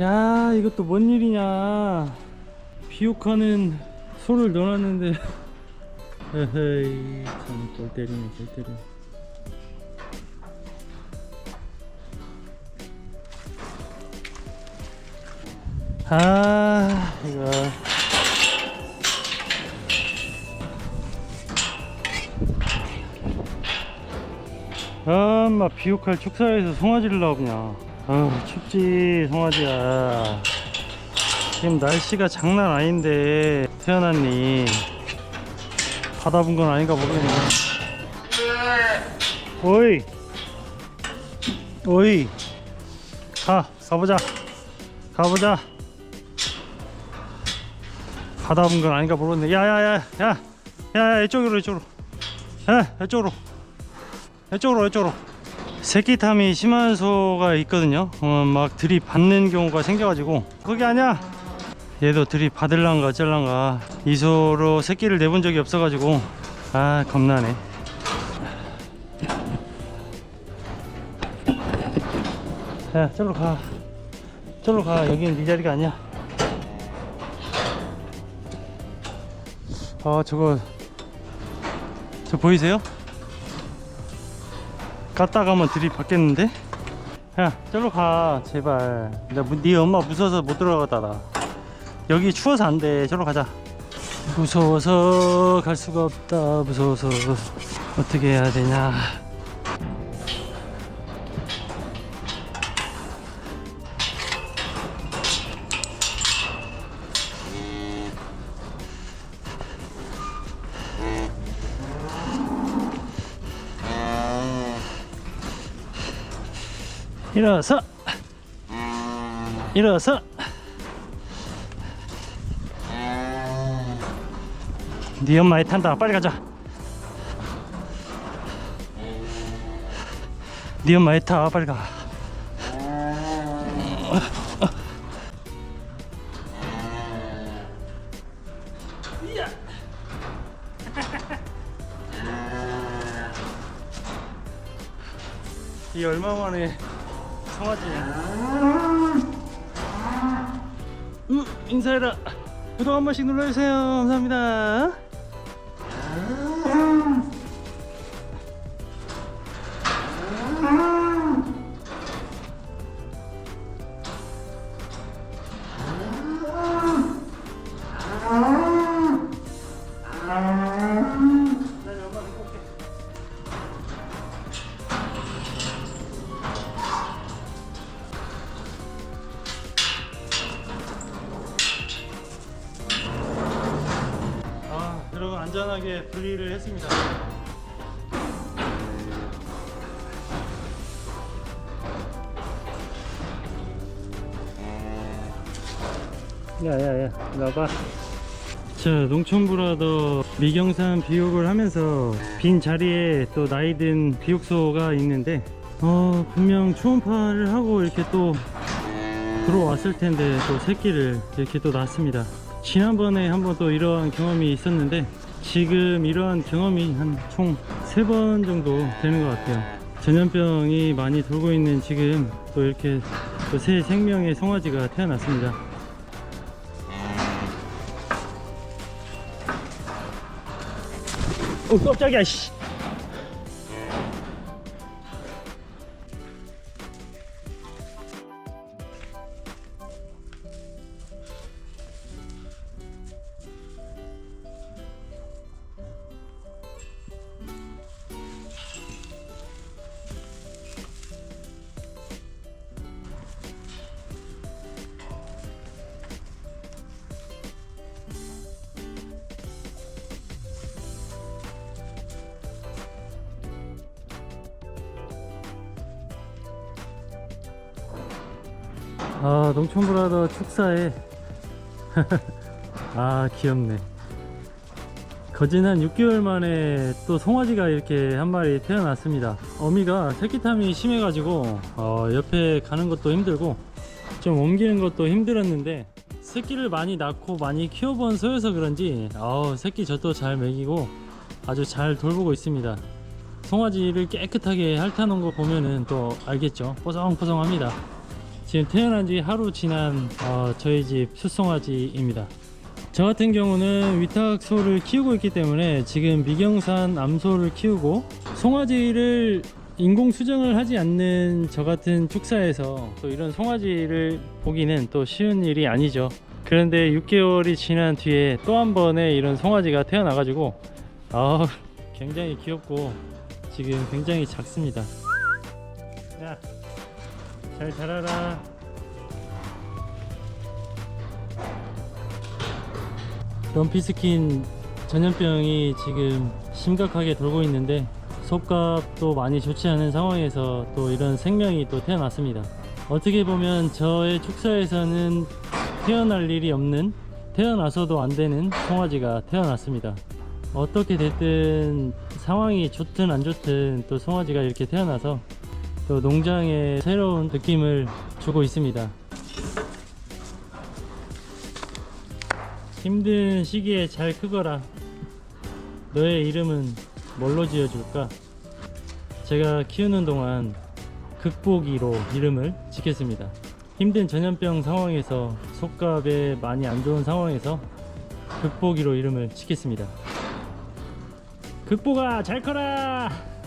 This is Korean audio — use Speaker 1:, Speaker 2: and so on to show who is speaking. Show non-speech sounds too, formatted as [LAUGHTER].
Speaker 1: 야 이것도 뭔 일이냐. 비옥하는 소를 넣어놨는데. [LAUGHS] 에헤이 참골 때리네 골 때리네. 아 이거. 엄마 비옥할 축사에서 송아지를 나오냐 아 춥지 송아지야. 지금 날씨가 장난 아닌데 태어났니? 받아본 건 아닌가 모르겠네. 오이 오이. 가 가보자. 가보자. 받아본 건 아닌가 모르겠네. 야야야야. 야, 야, 이쪽으로 이쪽으로. 야 이쪽으로. 이쪽으로 이쪽으로 새끼탐이 심한 소가 있거든요. 어, 막 들이 받는 경우가 생겨가지고. 그게 아니야. 얘도 들이 받을란가 어쩔란가. 이 소로 새끼를 내본 적이 없어가지고. 아 겁나네. 야 저로 가. 저로 가. 여기는 네 자리가 아니야. 아 저거. 저 보이세요? 갔다 가면 들이 받겠는데? 야 저로 가 제발. 나네 엄마 무서워서 못 들어가다 나. 여기 추워서 안돼. 저로 가자. 무서워서 갈 수가 없다. 무서워서 어떻게 해야 되냐 일어서. 일어서. 네 엄마 애 탄다. 빨리 가자. 네 엄마 애타. 빨리 가. 이 얼마 만에 성화지냐 음, 인사해라. 구독 한 번씩 눌러주세요. 감사합니다 안전하게 분리를 했습니다. 야야야 나봐. 자 농촌브라더 미경산 비옥을 하면서 빈 자리에 또 나이든 비옥소가 있는데 어 분명 초음파를 하고 이렇게 또 들어왔을 텐데 또 새끼를 이렇게 또 낳습니다. 지난번에 한번 또 이러한 경험이 있었는데 지금 이러한 경험이 한 총 세 번 정도 되는 것 같아요. 전염병이 많이 돌고 있는 지금 또 이렇게 또 새 생명의 송아지가 태어났습니다. 오 깜짝이야 씨 아 농촌브라더 축사에. [LAUGHS] 아 귀엽네. 거진 한 6개월 만에 또 송아지가 이렇게 한 마리 태어났습니다. 어미가 새끼탐이 심해가지고 어, 옆에 가는 것도 힘들고 좀 옮기는 것도 힘들었는데 새끼를 많이 낳고 많이 키워본 소여서 그런지 아우 새끼 젖도 잘 먹이고 아주 잘 돌보고 있습니다. 송아지를 깨끗하게 핥아놓은 거 보면은 또 알겠죠? 뽀송뽀송합니다 지금 태어난 지 하루 지난 어, 저희 집 숫송아지입니다. 저 같은 경우는 위탁소를 키우고 있기 때문에 지금 미경산 암소를 키우고 송아지를 인공 수정을 하지 않는 저 같은 축사에서 또 이런 송아지를 보기는 또 쉬운 일이 아니죠. 그런데 6개월이 지난 뒤에 또 한 번의 이런 송아지가 태어나가지고 아 굉장히 귀엽고 지금 굉장히 작습니다. 야, 잘 자라라. 럼피스킨 전염병이 지금 심각하게 돌고 있는데 속값도 많이 좋지 않은 상황에서 또 이런 생명이 또 태어났습니다. 어떻게 보면 저의 축사에서는 태어날 일이 없는 태어나서도 안 되는 송아지가 태어났습니다. 어떻게 됐든 상황이 좋든 안 좋든 또 송아지가 이렇게 태어나서 또 농장에 새로운 느낌을 주고 있습니다. 힘든 시기에 잘 크거라. 너의 이름은 뭘로 지어줄까? 제가 키우는 동안 극복이로 이름을 짓겠습니다. 힘든 전염병 상황에서 속값에 많이 안 좋은 상황에서 극복이로 이름을 짓겠습니다. 극복아 잘 커라.